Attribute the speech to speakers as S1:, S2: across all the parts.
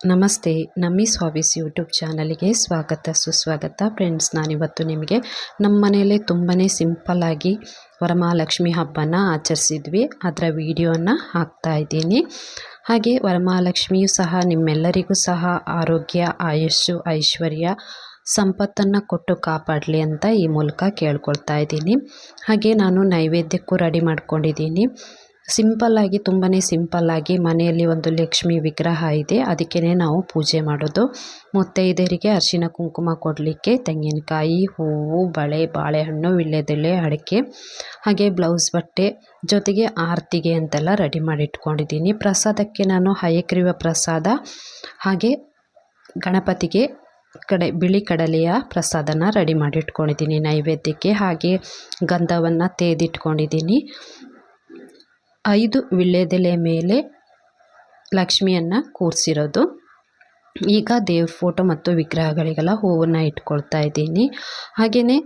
S1: ನಮಸ್ತೆ, ನಮ್ಮಿ ಸ್ವಾಬಿಸ್ ಯೂಟ್ಯೂಬ್ ಚಾನಲಿಗೆ ಸ್ವಾಗತ, ಸುಸ್ವಾಗತ. ಫ್ರೆಂಡ್ಸ್, ನಾನಿವತ್ತು ನಿಮಗೆ ನಮ್ಮ ಮನೆಯಲ್ಲೇ ತುಂಬಾ ಸಿಂಪಲ್ಲಾಗಿ ವರಮಹಾಲಕ್ಷ್ಮಿ ಹಬ್ಬನ ಆಚರಿಸಿದ್ವಿ. ಅದರ ವಿಡಿಯೋನ ಹಾಕ್ತಾ ಇದ್ದೀನಿ. ಹಾಗೆ ವರಮಹಾಲಕ್ಷ್ಮಿಯು ಸಹ ನಿಮ್ಮೆಲ್ಲರಿಗೂ ಸಹ ಆರೋಗ್ಯ ಆಯುಷು ಐಶ್ವರ್ಯ, ಸಂಪತ್ತನ್ನು ಕೊಟ್ಟು ಕಾಪಾಡಲಿ ಅಂತ ಈ ಮೂಲಕ ಕೇಳ್ಕೊಳ್ತಾ ಇದ್ದೀನಿ. ಹಾಗೆ ನಾನು ನೈವೇದ್ಯಕ್ಕೂ ರೆಡಿ ಮಾಡ್ಕೊಂಡಿದ್ದೀನಿ. ಸಿಂಪಲ್ಲಾಗಿ ತುಂಬಾ ಸಿಂಪಲ್ಲಾಗಿ ಮನೆಯಲ್ಲಿ ಒಂದು ಲಕ್ಷ್ಮಿ ವಿಗ್ರಹ ಇದೆ. ಅದಕ್ಕೇ ನಾವು ಪೂಜೆ ಮಾಡೋದು. ಮುತ್ತೈದೆಯರಿಗೆ ಅರಿಶಿನ ಕುಂಕುಮ ಕೊಡಲಿಕ್ಕೆ ತೆಂಗಿನಕಾಯಿ, ಹೂವು, ಬಳೆ, ಬಾಳೆಹಣ್ಣು ವೀಳ್ಯದೆಲೆ ಅಡಿಕೆ, ಹಾಗೆ ಬ್ಲೌಸ್ ಬಟ್ಟೆ, ಜೊತೆಗೆ ಆರತಿಗೆ ಅಂತೆಲ್ಲ ರೆಡಿ ಮಾಡಿ ಇಟ್ಕೊಂಡಿದ್ದೀನಿ. ಪ್ರಸಾದಕ್ಕೆ ನಾನು ಹಯಗ್ರೀವ ಪ್ರಸಾದ, ಹಾಗೆ ಗಣಪತಿಗೆ ಕಡೆ, ಬಿಳಿ ಕಡಲೆಯ ಪ್ರಸಾದನ ರೆಡಿ ಮಾಡಿ ಇಟ್ಕೊಂಡಿದ್ದೀನಿ ನೈವೇದ್ಯಕ್ಕೆ. ಹಾಗೆ ಗಂಧವನ್ನು ತೆಗೆದಿಟ್ಕೊಂಡಿದ್ದೀನಿ ಐದು ವೀಳ್ಯದೆಲೆ ಮೇಲೆ ಲಕ್ಷ್ಮಿಯನ್ನು ಕೂರಿಸಿರೋದು. ಈಗ ದೇವ್ರ ಫೋಟೋ ಮತ್ತು ವಿಗ್ರಹಗಳಿಗೆಲ್ಲ ಹೂವನ್ನು ಇಟ್ಕೊಳ್ತಾ ಇದ್ದೀನಿ. ಹಾಗೆಯೇ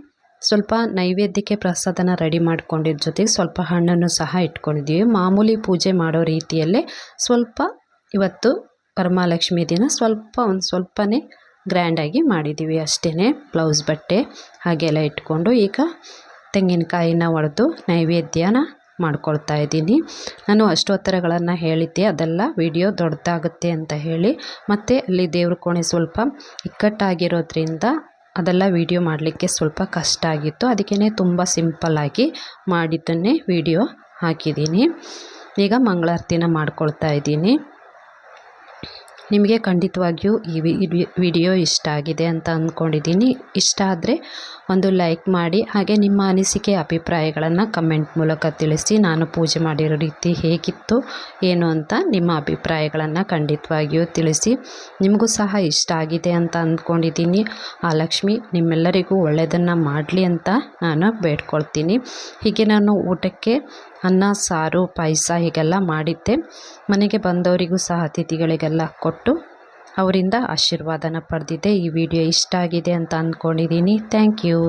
S1: ಸ್ವಲ್ಪ ನೈವೇದ್ಯಕ್ಕೆ ಪ್ರಸಾದನ ರೆಡಿ ಮಾಡ್ಕೊಂಡಿದ್ದ ಜೊತೆಗೆ ಸ್ವಲ್ಪ ಹಣ್ಣನ್ನು ಸಹ ಇಟ್ಕೊಂಡಿದ್ದೀವಿ ಮಾಮೂಲಿ ಪೂಜೆ ಮಾಡೋ ರೀತಿಯಲ್ಲೇ ಸ್ವಲ್ಪ ಇವತ್ತು ವರಮಹಾಲಕ್ಷ್ಮಿ ದಿನ ಸ್ವಲ್ಪ ಒಂದು ಸ್ವಲ್ಪನೇ ಗ್ರ್ಯಾಂಡಾಗಿ ಮಾಡಿದ್ದೀವಿ ಅಷ್ಟೇ ಬ್ಲೌಸ್ ಬಟ್ಟೆ ಹಾಗೆಲ್ಲ ಇಟ್ಕೊಂಡು ಈಗ ತೆಂಗಿನಕಾಯಿನ ಒಡೆದು ನೈವೇದ್ಯನ ಮಾಡ್ಕೊಳ್ತಾ ಇದ್ದೀನಿ. ನಾನು ಅಷ್ಟೋತ್ತರಗಳನ್ನು ಹೇಳಿದ್ದೆ. ಅದೆಲ್ಲ ವಿಡಿಯೋ ದೊಡ್ಡದಾಗುತ್ತೆ ಅಂತ ಹೇಳಿ. ಮತ್ತು ಅಲ್ಲಿ ದೇವ್ರ ಕೋಣೆ ಸ್ವಲ್ಪ ಇಕ್ಕಟ್ಟಾಗಿರೋದ್ರಿಂದ ಅದೆಲ್ಲ ವಿಡಿಯೋ ಮಾಡಲಿಕ್ಕೆ ಸ್ವಲ್ಪ ಕಷ್ಟ ಆಗಿತ್ತು. ಅದಕ್ಕೇ ತುಂಬ ಸಿಂಪಲ್ಲಾಗಿ ಮಾಡಿದ್ದನ್ನೇ ವಿಡಿಯೋ ಹಾಕಿದ್ದೀನಿ. ಈಗ ಮಂಗಳಾರತಿನ ಮಾಡ್ಕೊಳ್ತಾ ಇದ್ದೀನಿ. ನಿಮಗೆ ಖಂಡಿತವಾಗಿಯೂ ಈ ವಿಡಿಯೋ ಇಷ್ಟ ಆಗಿದೆ ಅಂತ ಅಂದ್ಕೊಂಡಿದ್ದೀನಿ. ಇಷ್ಟ ಆದರೆ ಒಂದು ಲೈಕ್ ಮಾಡಿ, ಹಾಗೆ ನಿಮ್ಮ ಅನಿಸಿಕೆ, ಅಭಿಪ್ರಾಯಗಳನ್ನು ಕಮೆಂಟ್ ಮೂಲಕ ತಿಳಿಸಿ. ನಾನು ಪೂಜೆ ಮಾಡಿರೋ ರೀತಿ ಹೇಗಿತ್ತು, ಏನು ಅಂತ ನಿಮ್ಮ ಅಭಿಪ್ರಾಯಗಳನ್ನು ಖಂಡಿತವಾಗಿಯೂ ತಿಳಿಸಿ. ನಿಮಗೂ ಸಹ ಇಷ್ಟ ಆಗಿದೆ ಅಂತ ಅಂದ್ಕೊಂಡಿದ್ದೀನಿ. ಆ ಲಕ್ಷ್ಮಿ ನಿಮ್ಮೆಲ್ಲರಿಗೂ ಒಳ್ಳೆಯದನ್ನು ಮಾಡಲಿ ಅಂತ ನಾನು ಬೇಡ್ಕೊಳ್ತೀನಿ. ಹೀಗೆ ನಾನು ಊಟಕ್ಕೆ ಅನ್ನ, ಸಾರು, ಪಾಯಸ ಹೀಗೆಲ್ಲ ಮಾಡಿದ್ದೆ. ಮನೆಗೆ ಬಂದವರಿಗೂ ಸಹ ಅತಿಥಿಗಳಿಗೆಲ್ಲ ಕೊಟ್ಟು ಅವರಿಂದ ಆಶೀರ್ವಾದನ ಪಡೆದಿದ್ದೆ. ಈ ವಿಡಿಯೋ ಇಷ್ಟ ಆಗಿದೆ ಅಂತ ಅಂದ್ಕೊಂಡಿದ್ದೀನಿ. Thank you.